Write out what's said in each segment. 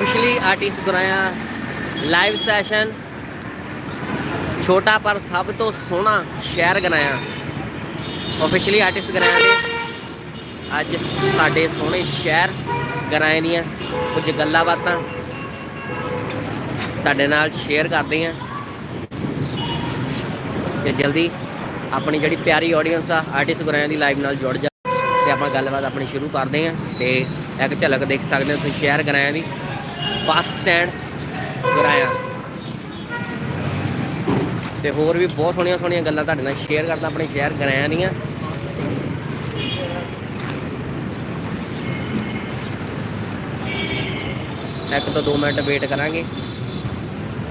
Artist ਗੁਰਾਇਆ live session ਛੋਟਾ ਪਰ ਸਭ ਤੋਂ ਸੋਹਣਾ ਸ਼ਹਿਰ ਗਨਾਇਆ ਆਫੀਸ਼ੀਅਲੀ ਆਰਟਿਸਟ ਗਨਾਇਆ ਦੇ ਅੱਜ ਸਾਡੇ ਸੋਹਣੇ ਸ਼ਹਿਰ ਗਰਾਏ ਦੀਆਂ ਕੁਝ ਗੱਲਾਂ ਬਾਤਾਂ ਤੁਹਾਡੇ ਨਾਲ ਸ਼ੇਅਰ ਕਰਦੇ ਆਂ। ਤੇ ਜਲਦੀ ਆਪਣੀ ਜਿਹੜੀ ਪਿਆਰੀ ਆਡੀਅנס ਆ ਆਰਟਿਸਟ ਗੁਰਾਇਆ ਦੀ ਲਾਈਵ ਨਾਲ ਜੁੜ ਜਾ। ਤੇ ਆਪਾਂ ਗੱਲਬਾਤ ਆਪਣੀ ਸ਼ੁਰੂ ਕਰਦੇ ਆਂ ਤੇ ਇੱਕ ਝਲਕ ਦੇਖ ਸਕਦੇ ਹੋ ਤੁਸੀਂ ਸ਼ਹਿਰ ਗਰਾਇਆ ਦੀ। ਬੱਸ ਸਟੈਂਡ ਗੁਰਾਇਆ ਤੇ ਹੋਰ ਵੀ ਬਹੁਤ ਸੋਹਣੀਆਂ ਸੋਹਣੀਆਂ ਗੱਲਾਂ ਤੁਹਾਡੇ ਨਾਲ ਸ਼ੇਅਰ ਕਰਦਾ, ਆਪਣੇ ਸ਼ਹਿਰ ਗਰਾਇਆ ਦੀਆਂ ਇੱਕ ਤੋਂ 2 ਮਿੰਟ ਵੇਟ ਕਰਾਂਗੇ।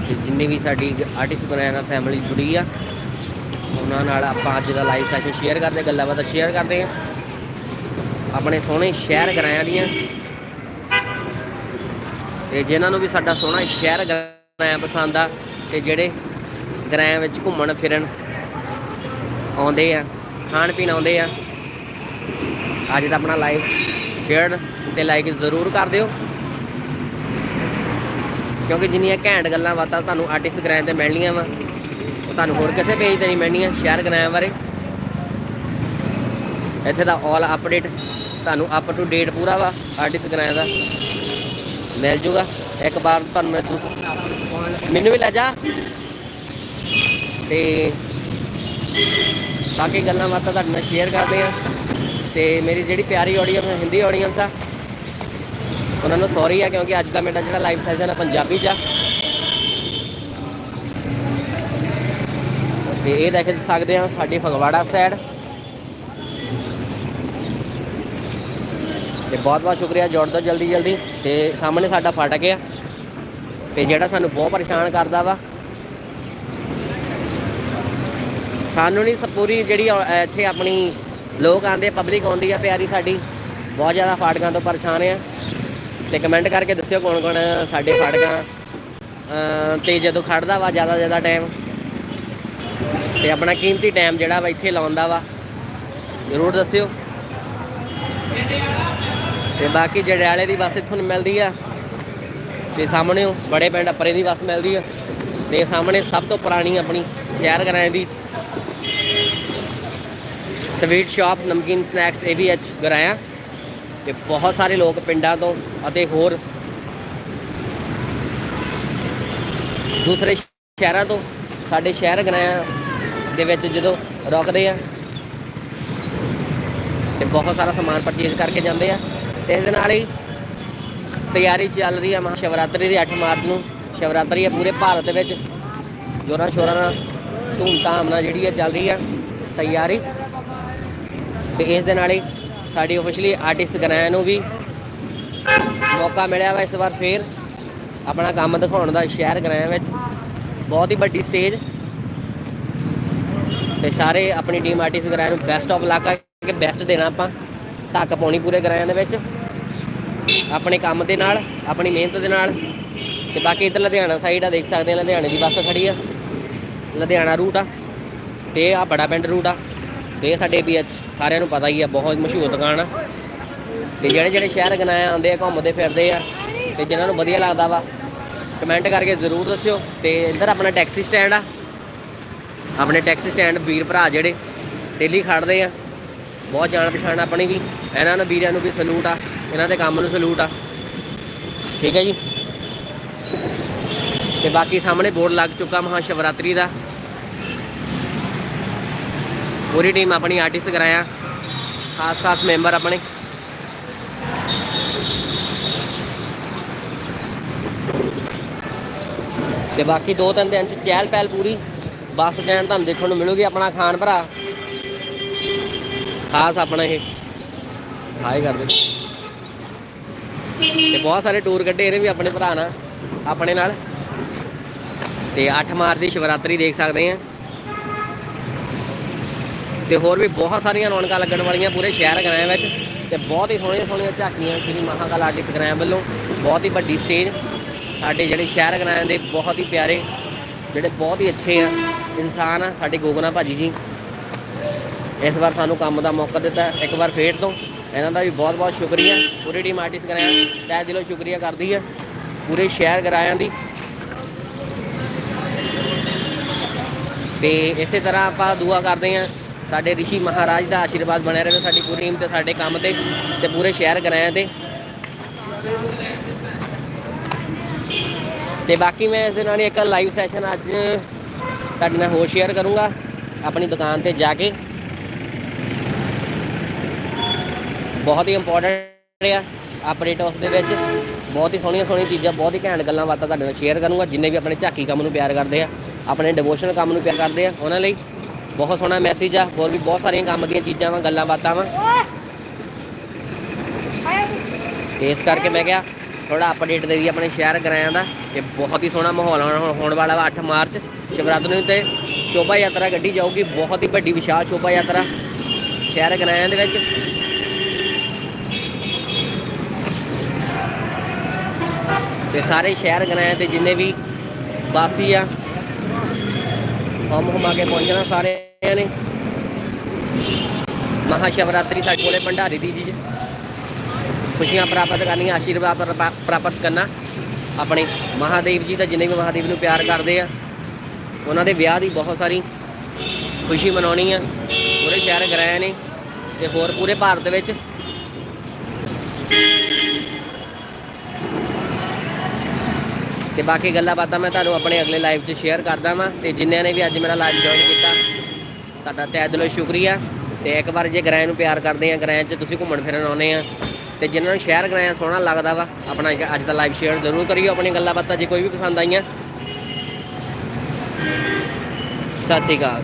ਤੇ ਜਿੰਨੀ ਵੀ ਸਾਡੀ ਆਰਟਿਸਟ ਬਣਾਇਆ ਫੈਮਿਲੀ ਜੁੜੀ ਆ, ਉਹਨਾਂ ਨਾਲ ਆਪਾਂ ਅੱਜ ਦਾ ਲਾਈਵ ਸੈਸ਼ਨ ਸ਼ੇਅਰ ਕਰਦੇ, ਗੱਲਾਂ ਬਾਤਾਂ ਸ਼ੇਅਰ ਕਰਦੇ ਆ। ਆਪਣੇ ਸੋਹਣੇ ਸ਼ਹਿਰ ਗਰਾਇਆ ਦੀਆਂ। ਤੇ ਜਿਨ੍ਹਾਂ ਨੂੰ ਵੀ ਸਾਡਾ ਸੋਹਣਾ ਸ਼ਹਿਰ ਗਰਾਇਆ ਪਸੰਦ ਆ, ਤੇ ਜਿਹੜੇ ਗਰਾਇਆ ਵਿੱਚ ਘੁੰਮਣ ਫਿਰਨ ਆਉਂਦੇ ਆ, ਖਾਣ ਪੀਣ ਆਉਂਦੇ ਆ, ਅੱਜ ਦਾ ਆਪਣਾ ਲਾਈਵ ਸ਼ੇਅਰ ਤੇ ਲਾਈਕ ਜ਼ਰੂਰ ਕਰ ਦਿਓ। ਕਿਉਂਕਿ ਜਿੰਨੀਆਂ ਘੈਂਟ ਗੱਲਾਂ ਬਾਤਾਂ ਤੁਹਾਨੂੰ ਆਰਟਿਸਟ ਗ੍ਰੈਂਡ ਤੇ ਮਿਲਣੀਆਂ ਵਾ, ਉਹ ਤੁਹਾਨੂੰ ਹੋਰ ਕਿਸੇ ਪੇਜ ਤੇ ਨਹੀਂ ਮਿਲਣੀਆਂ ਸ਼ੇਅਰ ਗ੍ਰੈਂਡ ਬਾਰੇ। ਇੱਥੇ ਦਾ ਆਲ ਅਪਡੇਟ ਤੁਹਾਨੂੰ ਅਪ ਟੂ ਡੇਟ ਪੂਰਾ ਵਾ ਆਰਟਿਸਟ ਗ੍ਰੈਂਡ ਦਾ। ਮਿਲ ਜੂਗਾ। ਇੱਕ ਵਾਰ ਤੁਹਾਨੂੰ ਮੈਂ ਮੈਨੂੰ ਵੀ ਲੈ ਜਾ। ਤੇ ਬਾਕੀ ਗੱਲਾਂ ਬਾਤਾਂ ਤੁਹਾਡੇ ਨਾਲ ਸ਼ੇਅਰ ਕਰਦੇ ਆ ਤੇ ਮੇਰੀ ਜਿਹੜੀ ਪਿਆਰੀ ਆਡੀਅנס ਹਿੰਦੀ ਆਡੀਅנס ਆ, ਉਹਨਾਂ ਨੂੰ ਸੌਰੀ ਆ ਕਿਉਂਕਿ ਅੱਜ ਦਾ ਮੇਰਾ ਜਿਹੜਾ ਲਾਈਵ ਸੈਸ਼ਨ ਨਾ ਪੰਜਾਬੀ ਚ ਆ। ਤੇ ਇਹ ਦੇਖ ਸਕਦੇ ਆ, ਸਾਡੀ ਫਗਵਾੜਾ ਸਾਈਡ ਤੇ ਬਹੁਤ ਬਹੁਤ ਸ਼ੁਕਰੀਆ ਜੁੜ ਦੋ ਜਲਦੀ ਜਲਦੀ ਤੇ ਸਾਹਮਣੇ ਸਾਡਾ ਫਾਟਕ ਆ ਤੇ ਜਿਹੜਾ ਸਾਨੂੰ ਬਹੁਤ ਪਰੇਸ਼ਾਨ ਕਰਦਾ ਵਾ ਸਾਨੂੰ ਨਹੀਂ ਸ- ਪੂਰੀ ਜਿਹੜੀ ਇੱਥੇ ਆਪਣੀ ਲੋਕ ਆਂਦੇ ਪਬਲਿਕ ਆਉਂਦੀ ਆ ਪਿਆਰੀ ਸਾਡੀ ਬਹੁਤ ਜ਼ਿਆਦਾ ਫਾਟਕਾਂ ਤੋਂ ਪਰੇਸ਼ਾਨ ਆ। ਤੇ ਕਮੈਂਟ ਕਰਕੇ ਦੱਸਿਓ ਕੌਣ ਕੌਣ ਸਾਡੇ ਫਾਟਕਾਂ। ਅ, ਤੇ ਜਦੋਂ ਖੜਦਾ ਵਾ ਜ਼ਿਆਦਾ ਜ਼ਿਆਦਾ ਟਾਈਮ ਤੇ ਆਪਣਾ ਕੀਮਤੀ ਟਾਈਮ ਜਿਹੜਾ ਵਾ ਇੱਥੇ ਲਾਉਂਦਾ ਵਾ। ਜ਼ਰੂਰ ਦੱਸਿਓ। ਤੇ ਬਾਕੀ ਜੜਿਆਲੇ ਦੀ ਬੱਸ ਇੱਥੋਂ ਮਿਲਦੀ ਆ, ਤੇ ਸਾਹਮਣੇ ਉਹ ਬੜੇ ਪਿੰਡ ਪਰੇ ਦੀ ਬੱਸ ਮਿਲਦੀ ਆ, ਤੇ ਸਾਹਮਣੇ ਸਭ ਤੋਂ ਪੁਰਾਣੀ ਆਪਣੀ ਸ਼ਹਿਰ ਗਰਾਏ ਦੀ sweet shop namkeen snacks A V H Goraya ਤੇ ਬਹੁਤ ਸਾਰੇ ਲੋਕ ਪਿੰਡਾਂ ਤੋਂ ਅਤੇ ਹੋਰ ਦੂਸਰੇ ਸ਼ਹਿਰਾਂ ਤੋਂ ਸਾਡੇ ਸ਼ਹਿਰ ਗਨਾਇਆ ਦੇ ਵਿੱਚ ਜਦੋਂ ਰੁਕਦੇ ਆ, ਤੇ ਬਹੁਤ ਸਾਰਾ ਸਮਾਨ ਪਰਚੇਜ਼ ਕਰਕੇ ਜਾਂਦੇ ਆ। ਇਸ ਦੇ ਨਾਲ ਹੀ ਤਿਆਰੀ ਚੱਲ ਰਹੀ ਆ ਮਹਾ ਸ਼ਿਵਰਾਤਰੀ ਦੀ 8 ਮਾਰਚ ਨੂੰ। ਸ਼ਿਵਰਾਤਰੀ ਹੈ ਪੂਰੇ ਭਾਰਤ ਦੇ ਵਿੱਚ। ਜੋਰਾਂ ਸ਼ੋਰਾਂ ਨਾਲ ਧੂਮਧਾਮ ਨਾਲ ਜਿਹੜੀ ਹੈ ਚੱਲ ਰਹੀ ਆ ਤਿਆਰੀ। ਤੇ ਇਸ ਦੇ ਨਾਲ ਹੀ ਸਾਡੀ ਆਫੀਸ਼ੀਅਲੀ ਆਰਟਿਸਟ ਗਨਾਇਆ ਨੂੰ ਵੀ ਮੌਕਾ ਮਿਲਿਆ ਵਾ ਇਸ ਵਾਰ ਫੇਰ। ਆਪਣਾ ਕੰਮ ਦਿਖਾਉਣ ਦਾ ਸ਼ਹਿਰ ਗਨਾਇਆ ਵਿੱਚ। ਬਹੁਤ ਹੀ ਵੱਡੀ ਸਟੇਜ ਤੇ ਸਾਰੇ ਆਪਣੀ ਟੀਮ ਆਰਟਿਸਟ ਗਨਾਇਆ ਨੂੰ ਬੈਸਟ ਆਫ ਲੱਕ ਕਿ ਬੈਸਟ ਦੇਣਾ ਆਪਾਂ। ਧੱਕ ਪਾਉਣੀ ਪੂਰੇ ਗਨਾਇਆ ਦੇ ਵਿੱਚ। ਆਪਣੇ ਕੰਮ ਦੇ ਨਾਲ, ਆਪਣੀ ਮਿਹਨਤ ਦੇ ਨਾਲ। ਤੇ ਬਾਕੀ ਇੱਧਰ ਲੁਧਿਆਣਾ ਸਾਈਡ ਆ, ਦੇਖ ਸਕਦੇ ਆ, ਲੁਧਿਆਣੇ ਦੀ ਬੱਸ ਖੜੀ ਆ। ਲੁਧਿਆਣਾ ਰੂਟ ਆ। ਤੇ ਆ ਬੜਾ ਪਿੰਡ ਰੂਟ ਆ। ਤੇ ਇਹ ਸਾਡੇ ਵੀ ਸਾਰਿਆਂ ਨੂੰ ਪਤਾ ਹੀ ਆ, ਬਹੁਤ ਮਸ਼ਹੂਰ ਦੁਕਾਨ ਆ। ਤੇ ਜਿਹੜੇ ਜਿਹੜੇ ਸ਼ਹਿਰ ਗਨਾਏ ਆਉਂਦੇ ਆ, ਘੁੰਮਦੇ ਫਿਰਦੇ ਆ, ਤੇ ਜਿਨ੍ਹਾਂ ਨੂੰ ਵਧੀਆ ਲੱਗਦਾ ਵਾ ਕਮੈਂਟ ਕਰਕੇ ਜ਼ਰੂਰ ਦੱਸਿਓ। ਤੇ ਇੱਧਰ ਆਪਣਾ ਟੈਕਸੀ ਸਟੈਂਡ ਆ। ਆਪਣੇ ਟੈਕਸੀ ਸਟੈਂਡ ਵੀਰ ਭਰਾ ਜਿਹੜੇ ਡੇਲੀ ਖੜਦੇ ਆ। ਬਹੁਤ ਜਾਣ ਪਛਾਣ ਆਪਣੀ ਵੀ। ਇਹਨਾਂ ਨੂੰ, ਵੀਰਿਆਂ ਨੂੰ ਵੀ ਸਲੂਟ ਆ। ਇਹਨਾਂ ਦੇ ਕੰਮ ਨੂੰ ਸਲੂਟ ਆ। ਠੀਕ ਹੈ ਜੀ? ਤੇ ਬਾਕੀ ਸਾਹਮਣੇ ਬੋਰਡ ਲੱਗ ਚੁੱਕਾ ਮਹਾ ਸ਼ਿਵਰਾਤਰੀ ਦਾ। ਪੂਰੀ ਟੀਮ ਆਪਣੀ ਆਰਟਿਸਟ ਕਰਾਇਆ। ਖਾਸ ਖਾਸ ਮੈਂਬਰ ਆਪਣੇ। ਤੇ ਬਾਕੀ ਦੋ ਤਿੰਨ ਦਿਨ ਚ ਚਹਿਲ ਪਹਿਲ ਪੂਰੀ। ਬੱਸ ਸਟੈਂਡ ਤੁਹਾਨੂੰ ਦੇਖਣ ਨੂੰ ਮਿਲੂਗੀ ਆਪਣਾ ਖਾਨ ਭਰਾ। ਖਾਸ ਆਪਣਾ ਇਹ। ਹਾਈ ਕਰਦੇ। ਤੇ ਬਹੁਤ ਸਾਰੇ ਟੂਰ ਕੱਢੇ ਇਹਨੇ ਵੀ ਆਪਣੇ ਭਰਾ ਨਾਲ, ਆਪਣੇ ਨਾਲ। ਤੇ 8 ਮਾਰਚ ਦੀ ਸ਼ਿਵਰਾਤਰੀ ਦੇਖ ਸਕਦੇ ਆ। ਤੇ ਹੋਰ ਵੀ ਬਹੁਤ ਸਾਰੀਆਂ ਰੌਣਕਾਂ ਲੱਗਣ ਵਾਲੀਆਂ ਪੂਰੇ ਸ਼ਹਿਰ ਗਰਾਇਆ ਵਿੱਚ। ਤੇ ਬਹੁਤ ਹੀ ਸੋਹਣੀਆਂ ਸੋਹਣੀਆਂ ਝਾਕੀਆਂ, ਸ਼੍ਰੀ ਮਹਾਕਾਲ ਆਰਟਿਸਟ ਗਰਾਇਆ ਵੱਲੋਂ ਬਹੁਤ ਹੀ ਵੱਡੀ ਸਟੇਜ। ਸਾਡੇ ਜਿਹੜੇ ਸ਼ਹਿਰ ਗਰਾਇਆ ਦੇ ਬਹੁਤ ਹੀ ਪਿਆਰੇ, ਜਿਹੜੇ ਬਹੁਤ ਹੀ ਅੱਛੇ ਆ, ਇਨਸਾਨ ਆ, ਸਾਡੇ ਗੋਗਨਾ ਭਾਜੀ ਜੀ। ਇਸ ਵਾਰ ਸਾਨੂੰ ਕੰਮ ਦਾ ਮੌਕਾ ਦਿੱਤਾ, ਇੱਕ ਵਾਰ ਫੇਰ ਤੋਂ। ਇਹਨਾਂ ਦਾ ਵੀ ਬਹੁਤ ਬਹੁਤ ਸ਼ੁਕਰੀਆ। ਪੂਰੀ ਟੀਮ ਆਰਟਿਸਟ ਕਰਾਇਆ। ਤਹਿ ਦਿਲੋਂ ਸ਼ੁਕਰੀਆ ਕਰਦੀ ਹੈ। ਪੂਰੇ ਸ਼ਹਿਰ ਗਰਾਇਆਂ ਦੀ। ਤੇ ਇਸੇ ਤਰ੍ਹਾਂ ਆਪਾਂ ਦੁਆ ਕਰਦੇ ਹਾਂ। ਸਾਡੇ ਰਿਸ਼ੀ ਮਹਾਰਾਜ ਦਾ ਆਸ਼ੀਰਵਾਦ ਬਣਿਆ ਰਹੇ ਸਾਡੀ ਪੂਰੀ ਟੀਮ ਤੇ, ਸਾਡੇ ਕੰਮ ਤੇ ਤੇ ਪੂਰੇ ਸ਼ਹਿਰ ਗਰਾਇਆਂ ਤੇ। ਤੇ ਬਾਕੀ ਮੈਂ ਇਸ ਦੇ ਨਾਲ ਇੱਕ ਲਾਈਵ ਸੈਸ਼ਨ ਅੱਜ ਤੁਹਾਡੇ ਨਾਲ ਹੋਰ ਸ਼ੇਅਰ ਕਰੂੰਗਾ। ਆਪਣੀ ਦੁਕਾਨ ਤੇ ਜਾ ਕੇ। ਬਹੁਤ ਹੀ ਇੰਪੋਰਟੈਂਟ ਆ ਆਪਰੇਟ ਉਸ ਦੇ ਵਿੱਚ। ਬਹੁਤ ਹੀ ਸੋਹਣੀਆਂ ਸੋਹਣੀਆਂ ਚੀਜ਼ਾਂ, ਬਹੁਤ ਹੀ ਘੈਂਟ ਗੱਲਾਂ ਬਾਤਾਂ ਤੁਹਾਡੇ ਨਾਲ ਸ਼ੇਅਰ ਕਰੂੰਗਾ। ਜਿੰਨੇ ਵੀ ਆਪਣੇ ਝਾਕੀ ਕੰਮ ਨੂੰ ਪਿਆਰ ਕਰਦੇ ਆ, ਆਪਣੇ ਡਿਵੋਸ਼ਨਲ ਕੰਮ ਨੂੰ ਪਿਆਰ ਕਰਦੇ ਆ, ਉਹਨਾਂ ਲਈ ਬਹੁਤ ਸੋਹਣਾ ਮੈਸੇਜ ਆ। ਹੋਰ ਵੀ ਬਹੁਤ ਸਾਰੀਆਂ ਕੰਮ ਦੀਆਂ ਚੀਜ਼ਾਂ ਵਾ, ਗੱਲਾਂ ਬਾਤਾਂ ਵਾ। ਤੇ ਇਸ ਕਰਕੇ ਮੈਂ ਕਿਹਾ ਥੋੜਾ ਅਪਡੇਟ ਦੇ ਦੀ ਆਪਣੇ ਸ਼ਹਿਰ ਗਰਾਇਆਂ ਦਾ ਤੇ ਬਹੁਤ ਹੀ ਸੋਹਣਾ ਮਾਹੌਲ ਹੋਣ- ਹੋਣ ਵਾਲਾ ਵਾ 8 ਮਾਰਚ, ਸ਼ਿਵਰਾਤਰੀ ਨੂੰ ਤੇ ਸ਼ੋਭਾ ਯਾਤਰਾ ਕੱਢੀ ਜਾਊਗੀ। ਬਹੁਤ ਹੀ ਵੱਡੀ ਵਿਸ਼ਾਲ ਸ਼ੋਭਾ ਯਾਤਰਾ ਸ਼ਹਿਰ ਗਰਾਇਆਂ ਦੇ ਵਿੱਚ। ਤੇ ਸਾਰੇ ਸ਼ਹਿਰ ਗਰਾਇਆਂ ਤੇ ਜਿੰਨੇ ਵੀ ਵਾਸੀ ਆ ਹਮ ਹੁਮਾ ਕੇ ਪਹੁੰਚਣਾ ਸਾਰਿਆਂ ਨੇ। ਮਹਾ ਸ਼ਿਵਰਾਤਰੀ ਸਾਡੇ ਕੋਲੇ ਭੰਡਾਰੀ ਦੀ ਜੀ। ਖੁਸ਼ੀਆਂ ਪ੍ਰਾਪਤ ਕਰਨੀਆਂ, ਆਸ਼ੀਰਵਾਦ ਪ੍ਰਾਪਤ ਕਰਨਾ। ਆਪਣੇ ਮਹਾਦੇਵ ਜੀ ਦਾ ਜਿੰਨੇ ਵੀ ਮਹਾਦੇਵ ਨੂੰ ਪਿਆਰ ਕਰਦੇ ਆ, ਉਹਨਾਂ ਦੇ ਵਿਆਹ ਦੀ ਬਹੁਤ ਸਾਰੀ ਖੁਸ਼ੀ ਮਨਾਉਣੀ ਆ। ਪੂਰੇ ਸ਼ਹਿਰ ਗਰਾਇਆ ਨੇ ਤੇ ਹੋਰ ਪੂਰੇ ਭਾਰਤ ਵਿੱਚ। ਤੇ ਬਾਕੀ ਗੱਲਾਂ ਬਾਤਾਂ ਮੈਂ ਤੁਹਾਨੂੰ ਆਪਣੇ ਅਗਲੇ ਲਾਈਵ 'ਚ ਸ਼ੇਅਰ ਕਰਦਾ ਵਾਂ। ਤੇ ਜਿਨ੍ਹਾਂ ਨੇ ਵੀ ਅੱਜ ਮੇਰਾ ਲਾਈਵ ਜੁਆਇਨ ਕੀਤਾ, ਤੁਹਾਡਾ ਤਹਿ ਦਿਲੋਂ ਸ਼ੁਕਰੀਆ। ਤੇ ਇੱਕ ਵਾਰ ਜੇ ਗਰਾਇਆ ਨੂੰ ਪਿਆਰ ਕਰਦੇ ਆ ਗਰਾਇਆ 'ਚ ਤੁਸੀਂ ਘੁੰਮਣ ਫਿਰਨ ਆਉਨੇ ਆ, ਤੇ ਜਿਨ੍ਹਾਂ ਨੂੰ ਸ਼ਹਿਰ ਗਰਾਇਆ ਸੋਹਣਾ ਲੱਗਦਾ ਵਾ, ਆਪਣਾ ਅੱਜ ਦਾ ਲਾਈਵ ਸ਼ੇਅਰ ਜ਼ਰੂਰ ਕਰਿਓ, ਆਪਣੀ ਗੱਲਾਂ ਬਾਤਾਂ ਜੇ ਕੋਈ ਵੀ ਪਸੰਦ ਆਈਆਂ। ਸਤਿ ਸ਼੍ਰੀ ਅਕਾਲ।